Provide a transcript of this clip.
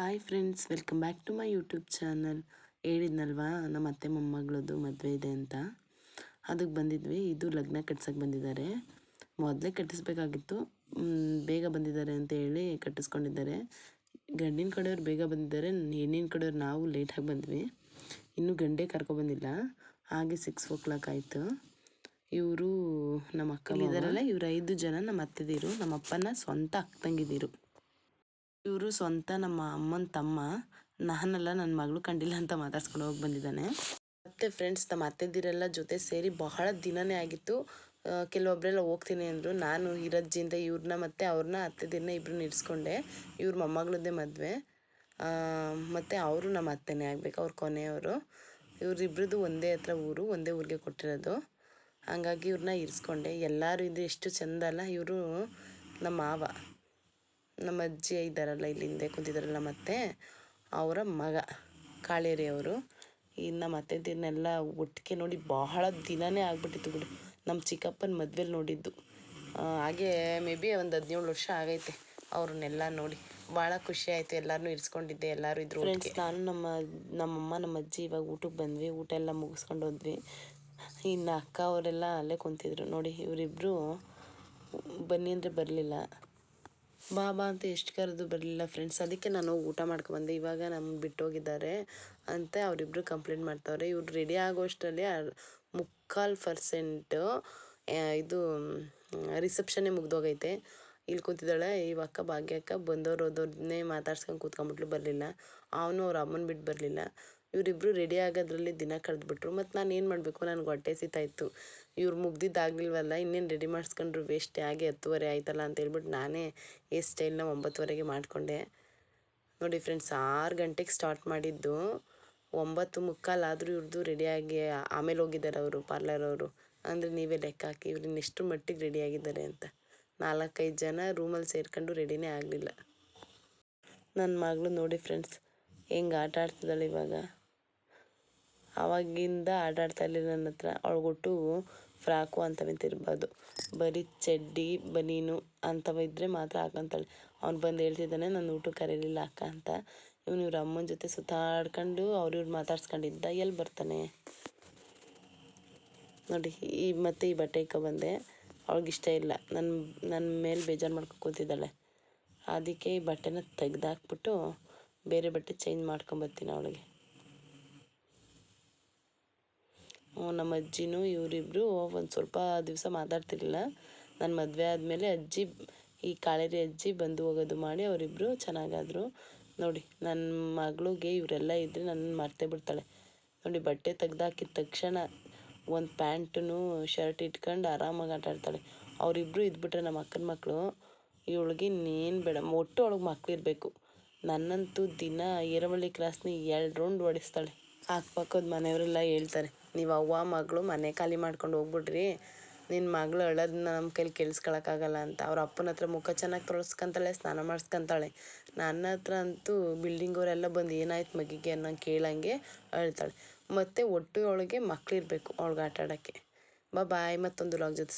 Hi friends welcome back to my YouTube channel ಹೇಳಿದ್ನಲ್ವಾ, ನಮ್ಮ ಅತ್ತೆ ಮೊಮ್ಮಗಳದ್ದು ಮದುವೆ ಇದೆ ಅಂತ. ಅದಕ್ಕೆ ಬಂದಿದ್ವಿ. ಇದು ಲಗ್ನ ಕಟ್ಸೋಕ್ಕೆ ಬಂದಿದ್ದಾರೆ. ಮೊದಲೇ ಕಟ್ಟಿಸ್ಬೇಕಾಗಿತ್ತು. ಬೇಗ ಬಂದಿದ್ದಾರೆ ಅಂತ ಹೇಳಿ ಕಟ್ಟಿಸ್ಕೊಂಡಿದ್ದಾರೆ. ಗಂಡಿನ ಕಡೆಯವ್ರು ಬೇಗ ಬಂದಿದ್ದಾರೆ, ಹೆಣ್ಣಿನ ಕಡೆಯವ್ರು ನಾವು ಲೇಟಾಗಿ ಬಂದ್ವಿ. ಇನ್ನೂ ಗಂಡೇ ಕರ್ಕೊಬಂದಿಲ್ಲ ಹಾಗೆ ಸಿಕ್ಸ್ ಓ ಕ್ಲಾಕ್ ಆಯಿತು. ಇವರು ನಮ್ಮ ಅಕ್ಕ ಇದ್ದಾರಲ್ಲ ಇವ್ರು ಐದು ಜನ ನಮ್ಮ ಅತ್ತೆದಿರು, ನಮ್ಮ ಅಪ್ಪನ ಸ್ವಂತ ಅಕ್ಕ ತಂಗಿದಿರು ಇವರು ಸ್ವಂತ ನಮ್ಮ ಅಮ್ಮನ ತಮ್ಮ, ನಾನಲ್ಲ ನನ್ನ ಮಗಳು ಕಂಡಿಲ್ಲ ಅಂತ ಮಾತಾಡ್ಸ್ಕೊಂಡು ಹೋಗಿ ಬಂದಿದ್ದಾನೆ. ಮತ್ತೆ ಫ್ರೆಂಡ್ಸ್ ತಮ್ಮ ಅತ್ತೆದಿರೆಲ್ಲ ಜೊತೆ ಸೇರಿ ಬಹಳ ದಿನನೇ ಆಗಿತ್ತು. ಕೆಲವೊಬ್ಬರೆಲ್ಲ ಹೋಗ್ತೀನಿ ಅಂದರು. ನಾನು ಹಿರಜ್ಜಿಯಿಂದ ಇವ್ರನ್ನ ಮತ್ತು ಅವ್ರನ್ನ ಅತ್ತೆದಿರನ್ನ ಇಬ್ಬರನ್ನ ಇರಿಸ್ಕೊಂಡೆ ಇವ್ರ ಮೊಮ್ಮಗಳದ್ದೇ ಮದುವೆ. ಮತ್ತು ಅವರು ನಮ್ಮ ಅತ್ತೆನೇ ಆಗಬೇಕು, ಅವ್ರ ಕೊನೆಯವರು. ಇವ್ರಿಬ್ರದ್ದು ಒಂದೇ ಹತ್ರ ಊರು, ಒಂದೇ ಊರಿಗೆ ಕೊಟ್ಟಿರೋದು. ಹಾಗಾಗಿ ಇವ್ರನ್ನ ಇರಿಸ್ಕೊಂಡೆ. ಎಲ್ಲರೂ ಇದು ಎಷ್ಟು ಚೆಂದ ಇವರು ನಮ್ಮ ಮಾವ. ನಮ್ಮ ಅಜ್ಜಿ ಇದ್ದಾರಲ್ಲ ಇಲ್ಲಿ ಹಿಂದೆ ಕುಂತಿದ್ದಾರಲ್ಲ ಮತ್ತೆ ಅವರ ಮಗ ಕಾಳೇರಿ ಅವರು. ಇನ್ನು ಮತ್ತೆ ದಿನೆಲ್ಲ ಒಟ್ಟಿಗೆ ನೋಡಿ ಬಹಳ ದಿನನೇ ಆಗ್ಬಿಟ್ಟಿತ್ತು ಬಿಡು. ನಮ್ಮ ಚಿಕ್ಕಪ್ಪನ ಮದ್ವೆಲಿ ನೋಡಿದ್ದು. ಹಾಗೆ ಮೇ ಬಿ ಒಂದು ಹದಿನೇಳು ವರ್ಷ ಆಗೈತೆ ಅವ್ರನ್ನೆಲ್ಲ ನೋಡಿ. ಭಾಳ ಖುಷಿ ಆಯಿತು ಎಲ್ಲರನ್ನೂ ಇರಿಸ್ಕೊಂಡಿದ್ದೆ ಎಲ್ಲರೂ ಇದ್ರು ನಾನು ನಮ್ಮ ನಮ್ಮಮ್ಮ ನಮ್ಮ ಅಜ್ಜಿ ಇವಾಗ ಊಟಕ್ಕೆ ಬಂದ್ವಿ ಊಟ ಎಲ್ಲ ಮುಗಿಸ್ಕೊಂಡು ಹೋದ್ವಿ. ಇನ್ನು ಅಕ್ಕ ಅವರೆಲ್ಲ ಅಲ್ಲೇ ಕುಂತಿದ್ರು. ನೋಡಿ ಇವರಿಬ್ಬರು ಬನ್ನಿ ಅಂದರೆ ಬರಲಿಲ್ಲ. ಬಾ ಬಾ ಅಂತ ಎಷ್ಟು ಕರೆದು ಬರಲಿಲ್ಲ ಫ್ರೆಂಡ್ಸ್ ಅದಕ್ಕೆ ನಾನು ಊಟ ಮಾಡ್ಕೊಂಡ್ಬಂದೆ ಇವಾಗ ನಮ್ಮ ಬಿಟ್ಟೋಗಿದ್ದಾರೆ ಅಂತ ಅವರಿಬ್ಬರು ಕಂಪ್ಲೇಂಟ್ ಮಾಡ್ತಾವ್ರೆ. ಇವ್ರು ರೆಡಿ ಆಗೋಷ್ಟರಲ್ಲಿ ಮುಕ್ಕಾಲು ಪರ್ಸೆಂಟು ಇದು ರಿಸೆಪ್ಷನ್ನೇ ಮುಗ್ದೋಗೈತೆ. ಇಲ್ಲಿ ಕೂತಿದ್ದಾಳೆ. ಇವಕ್ಕ ಭಾಗ್ಯಕ್ಕ ಬಂದವ್ರು ಹೋದವ್ರನ್ನೇ ಮಾತಾಡ್ಸ್ಕೊಂಡು ಕೂತ್ಕೊಂಡ್ಬಿಟ್ಲು ಬರಲಿಲ್ಲ. ಅವನು ಅವ್ರ ಅಮ್ಮನ ಬಿಟ್ಟು ಬರಲಿಲ್ಲ. ಇವರಿಬ್ರು ರೆಡಿ ಆಗೋದ್ರಲ್ಲಿ ದಿನ ಕಳೆದ್ಬಿಟ್ರು ಮತ್ತು ನಾನು ಏನು ಮಾಡಬೇಕು? ನನಗೆ ಹೊಟ್ಟೆ ಇತ್ತು. ಇವ್ರು ಮುಗ್ದಿದ್ದಾಗಲಿಲ್ವಲ್ಲ? ಇನ್ನೇನು ರೆಡಿ ಮಾಡಿಸ್ಕೊಂಡ್ರು? ವೇಸ್ಟ್ ಆಗಿ ಹತ್ತುವರೆ ಆಯ್ತಲ್ಲ ಅಂತ ಹೇಳ್ಬಿಟ್ಟು ನಾನೇ ಈ ಸ್ಟೈಲ್ನ ಒಂಬತ್ತುವರೆಗೆ ಮಾಡಿಕೊಂಡೆ. ನೋಡಿ ಫ್ರೆಂಡ್ಸ್ ಆರು ಗಂಟೆಗೆ ಸ್ಟಾರ್ಟ್ ಮಾಡಿದ್ದು. ಒಂಬತ್ತು ಮುಕ್ಕಾಲು ಆದರೂ ಇವ್ರದ್ದು ರೆಡಿಯಾಗಿ ಆಮೇಲೆ ಹೋಗಿದ್ದಾರೆ ಅವರು ಪಾರ್ಲರ್ ಅವರು. ಅಂದರೆ ನೀವೇ ಲೆಕ್ಕ ಹಾಕಿ, ಇವ್ರು ಇನ್ನೆಷ್ಟು ಮಟ್ಟಿಗೆ ರೆಡಿಯಾಗಿದ್ದಾರೆ ಅಂತ. ನಾಲ್ಕೈದು ಜನ ರೂಮಲ್ಲಿ ಸೇರ್ಕೊಂಡು ರೆಡಿನೇ ಆಗಲಿಲ್ಲ. ನನ್ನ ಮಗಳು ನೋಡಿ ಫ್ರೆಂಡ್ಸ್ ಹೆಂಗೆ ಆಟ ಆಡ್ತಿದ್ದಾಳೆ ಇವಾಗ? ಆವಾಗಿಂದ ಆಟ ಆಡ್ತಾ ಇಲ್ಲ ನನ್ನ ಹತ್ರ. ಅವಳಿಗೊಟ್ಟು ಫ್ರಾಕು ಅಂಥವಿಂತ ಇರ್ಬಾರ್ದು ಬರೀ ಚಡ್ಡಿ, ಬನೀನು ಅಂಥವ ಇದ್ದರೆ ಮಾತ್ರ ಹಾಕೊಂತಾಳೆ. ಅವ್ನು ಬಂದು ಹೇಳ್ತಿದ್ದಾನೆ, ನನ್ನ ಊಟಕ್ಕೆ ಕರೀಲಿಲ್ಲ ಅಕ್ಕ ಅಂತ. ಇವನು ಇವ್ರ ಅಮ್ಮನ ಜೊತೆ ಸುತ್ತಾಡ್ಕೊಂಡು ಅವ್ರು ಇವ್ರು ಮಾತಾಡ್ಸ್ಕೊಂಡಿದ್ದ. ಎಲ್ಲಿ ಬರ್ತಾನೆ? ನೋಡಿ, ಈ ಮತ್ತೆ ಈ ಬಟ್ಟೆ ಬಂದೆ ಅವ್ಳಿಗಿಷ್ಟ ಇಲ್ಲ. ನನ್ನ ನನ್ನ ಮೇಲೆ ಬೇಜಾರು ಮಾಡ್ಕೊಂಡು ಕೂತಿದ್ದಾಳೆ. ಅದಕ್ಕೆ ಈ ಬಟ್ಟೆನ ತೆಗ್ದಾಕ್ಬಿಟ್ಟು ಬೇರೆ ಬಟ್ಟೆ ಚೇಂಜ್ ಮಾಡ್ಕೊಂಬರ್ತೀನಿ ಅವಳಿಗೆ. ನಮ್ಮ ಅಜ್ಜಿನೂ ಇವರಿಬ್ರು ಒಂದು ಸ್ವಲ್ಪ ದಿವಸ ಮಾತಾಡ್ತಿರ್ಲಿಲ್ಲ. ನನ್ನ ಮದುವೆ ಆದಮೇಲೆ ಅಜ್ಜಿ, ಈ ಕಾಳೇರಿ ಅಜ್ಜಿ ಬಂದು ಹೋಗೋದು ಮಾಡಿ ಅವರಿಬ್ರು ಚೆನ್ನಾಗಾದರು. ನೋಡಿ ನನ್ನ ಮಗಳಿಗೆ ಇವರೆಲ್ಲ ಇದ್ದರೆ ನನ್ನ ಮರ್ತೇ ಬಿಡ್ತಾಳೆ. ನೋಡಿ, ಬಟ್ಟೆ ತೆಗ್ದಾಕಿದ ತಕ್ಷಣ ಒಂದು ಪ್ಯಾಂಟನ್ನು ಶರ್ಟ್ ಇಟ್ಕೊಂಡು ಆರಾಮಾಗಿ ಆಟ ಆಡ್ತಾಳೆ. ಅವರಿಬ್ರು ಇದ್ಬಿಟ್ರೆ ನಮ್ಮ ಅಕ್ಕನ ಮಕ್ಕಳು ಇವಳಿಗೆ ಇನ್ನೇನು ಬೇಡ ಒಟ್ಟು ಅವಳಿಗೆ ಮಕ್ಳು ಇರಬೇಕು. ನನ್ನಂತೂ ದಿನ ಈರವಳ್ಳಿ ಕ್ರಾಸ್ನ ಎರಡು ರೌಂಡ್ ಓಡಿಸ್ತಾಳೆ. ಅಕ್ಕಪಕ್ಕದ ಮನೆಯವರೆಲ್ಲ ಹೇಳ್ತಾರೆ. ನೀವು ಅವ್ವ, ಮಗಳು ಮನೆ ಖಾಲಿ ಮಾಡ್ಕೊಂಡು ಹೋಗ್ಬಿಡ್ರಿ. ನಿನ್ನ ಮಗಳು ಅಳೋದನ್ನ ನಮ್ಮ ಕೈಲಿ ಕೇಳಿಸ್ಕೊಳಕ್ಕಾಗಲ್ಲ ಅಂತ. ಅವ್ರ ಅಪ್ಪನ ಹತ್ರ ಮುಖ ಚೆನ್ನಾಗಿ ತೋರಿಸ್ಕೊಂತಾಳೆ ಸ್ನಾನ ಮಾಡಿಸ್ಕೊಂತಾಳೆ. ನನ್ನ ಹತ್ರ ಅಂತೂ ಬಿಲ್ಡಿಂಗವರೆಲ್ಲ ಬಂದು ಏನಾಯ್ತು ಮಗಿಗೆ ಅನ್ನೋ ಕೇಳಂಗೆ ಅಳ್ತಾಳೆ ಮತ್ತು ಒಟ್ಟು ಅವಳಿಗೆ ಮಕ್ಳಿರಬೇಕು ಅವ್ಳಿಗೆ ಆಟ ಆಡೋಕ್ಕೆ ಬಾ, ಬಾಯ್ ಮತ್ತೊಂದು ಲಾಗ್ ಜೊತೆ